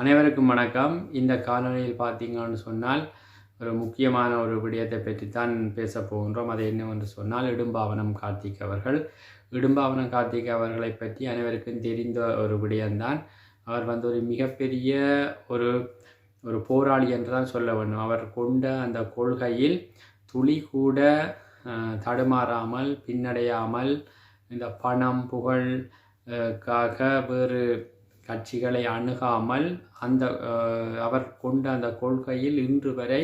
அனைவருக்கும் வணக்கம். இந்த காணொலியில் பார்த்தீங்கன்னு சொன்னால் ஒரு முக்கியமான ஒரு விடயத்தை தான் பேச போகின்றோம். அது என்னவென்று சொன்னால் இடும்பாவனம் கார்த்திக் அவர்கள். இடும்பாவனம் கார்த்திக் அவர்களை பற்றி அனைவருக்கும் தெரிந்த ஒரு விடயம்தான். அவர் வந்து ஒரு மிகப்பெரிய ஒரு ஒரு போராளி என்று தான் சொல்ல வேண்டும். அவர் கொண்ட அந்த கொள்கையில் துளி கூட தடுமாறாமல் பின்னடையாமல் இந்த பணம் புகழ் காக வேறு கட்சிகளை அணுகாமல் அந்த அவர் கொண்ட அந்த கொள்கையில் இன்று வரை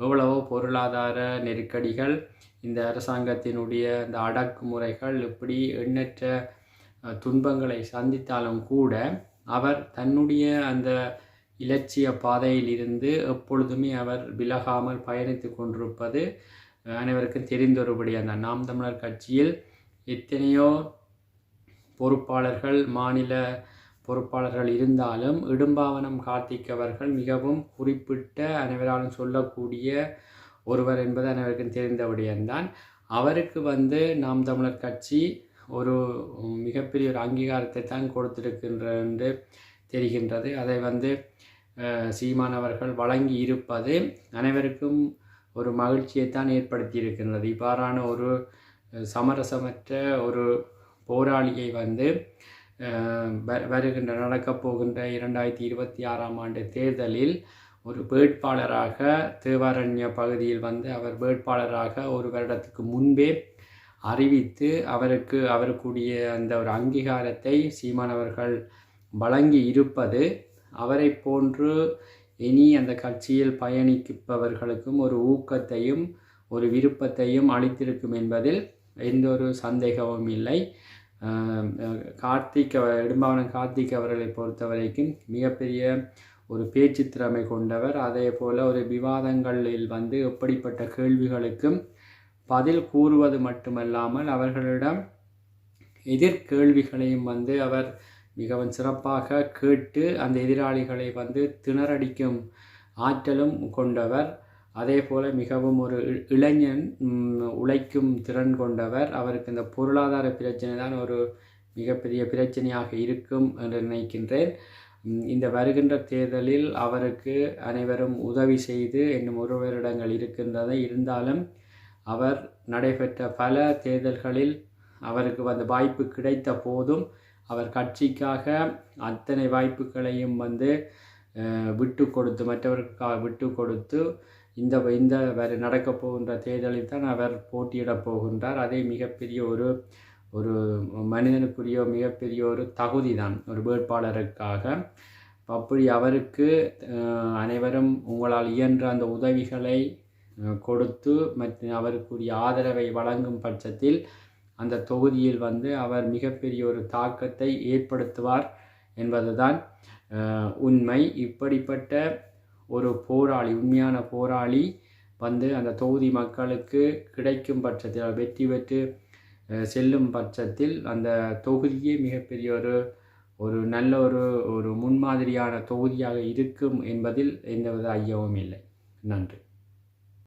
எவ்வளவோ பொருளாதார நெருக்கடிகள் இந்த அரசாங்கத்தினுடைய இந்த அடக்குமுறைகள் இப்படி எண்ணற்ற துன்பங்களை சந்தித்தாலும் கூட அவர் தன்னுடைய அந்த இலட்சிய பாதையில் இருந்து எப்பொழுதுமே அவர் விலகாமல் பயணித்து கொண்டிருப்பது அனைவருக்கும் தெரிந்தொருபடி. அந்த நாம் தமிழர் கட்சியில் எத்தனையோ பொறுப்பாளர்கள் மாநில பொறுப்பாளர்கள் இருந்தாலும் இடும்பாவனம் கார்த்திக் அவர்கள் மிகவும் குறிப்பிட்ட அனைவராலும் சொல்லக்கூடிய ஒருவர் என்பது அனைவருக்கும் தெரிந்த விடயம்தான். அவருக்கு வந்து நாம் தமிழர் கட்சி ஒரு மிகப்பெரிய ஒரு அங்கீகாரத்தை தான் கொடுத்திருக்கின்ற என்று தெரிகின்றது. அதை வந்து சீமானவர்கள் சீமான் அவர்கள் வழங்கி இருப்பது அனைவருக்கும் ஒரு மகிழ்ச்சியை தான் ஏற்படுத்தி இருக்கின்றது இவ்வாறான ஒரு சமரசமற்ற ஒரு போராளியை வந்து வருகின்ற நடக்கப் போகின்ற இரண்டாயிரத்தி இருபத்தி ஆறாம் ஆண்டு தேர்தலில் ஒரு வேட்பாளராக தேவாரண்ய பகுதியில் வந்து அவர் வேட்பாளராக ஒரு வருடத்துக்கு முன்பே அறிவித்து அவருக்கு அவருக்குரிய அந்த ஒரு அங்கீகாரத்தை சீமானவர்கள் வழங்கி இருப்பது அவரை போன்று இனி அந்த கட்சியில் பயணிப்பவர்களுக்கும் ஒரு ஊக்கத்தையும் ஒரு விருப்பத்தையும் அளித்திருக்கும் என்பதில் எந்த ஒரு சந்தேகமும் இல்லை. கார்த்திக் அவ- இடும்பாவனம் கார்த்திக் அவர்களை பொறுத்த வரைக்கும் மிகப்பெரிய ஒரு பேச்சு திறமை கொண்டவர். அதே போல் ஒரு விவாதங்களில் வந்து எப்படிப்பட்ட கேள்விகளுக்கும் பதில் கூறுவது மட்டுமல்லாமல் அவர்களிடம் எதிர்கேள்விகளையும் வந்து அவர் மிகவும் சிறப்பாக கேட்டு அந்த எதிராளிகளை வந்து திணறடிக்கும் ஆற்றலும் கொண்டவர். அதே போல் மிகவும் ஒரு இ- இளைஞன் உழைக்கும் திறன் கொண்டவர். அவருக்கு இந்த பொருளாதார பிரச்சனை தான் ஒரு மிகப்பெரிய பிரச்சனையாக இருக்கும் என்று நினைக்கின்றேன். இந்த வருகின்ற தேர்தலில் அவருக்கு அனைவரும் உதவி செய்து என்னும் ஒருவரிடங்கள் இருக்கின்றதை இருந்தாலும் அவர் நடைபெற்ற பல தேர்தல்களில் அவருக்கு வந்த வாய்ப்பு கிடைத்த போதும் அவர் கட்சிக்காக அத்தனை வாய்ப்புகளையும் வந்து விட்டு கொடுத்து மற்றவருக்காக விட்டு கொடுத்து இந்த இந்த வேறு நடக்கப் போகின்ற தேர்தலில் தான் அவர் போட்டியிடப் போகின்றார். அதே மிகப்பெரிய ஒரு ஒரு மனிதனுக்குரிய மிகப்பெரிய ஒரு தகுதி தான் ஒரு வேட்பாளருக்காக. அப்படி அவருக்கு அனைவரும் உங்களால் இயன்ற அந்த உதவிகளை கொடுத்து மற்றும் அவருக்குரிய ஆதரவை வழங்கும் பட்சத்தில் அந்த தொகுதியில் வந்து அவர் மிகப்பெரிய ஒரு தாக்கத்தை ஏற்படுத்துவார் என்பதுதான். உண்மை. இப்படிப்பட்ட ஒரு போராளி உண்மையான போராளி வந்து அந்த தொகுதி மக்களுக்கு கிடைக்கும் பட்சத்தில் வெற்றி பெற்று செல்லும் பட்சத்தில் அந்த தொகுதியே மிகப்பெரிய ஒரு ஒரு நல்ல ஒரு ஒரு முன்மாதிரியான தொகுதியாக இருக்கும் என்பதில் எந்தவித ஐயமும் இல்லை. நன்றி.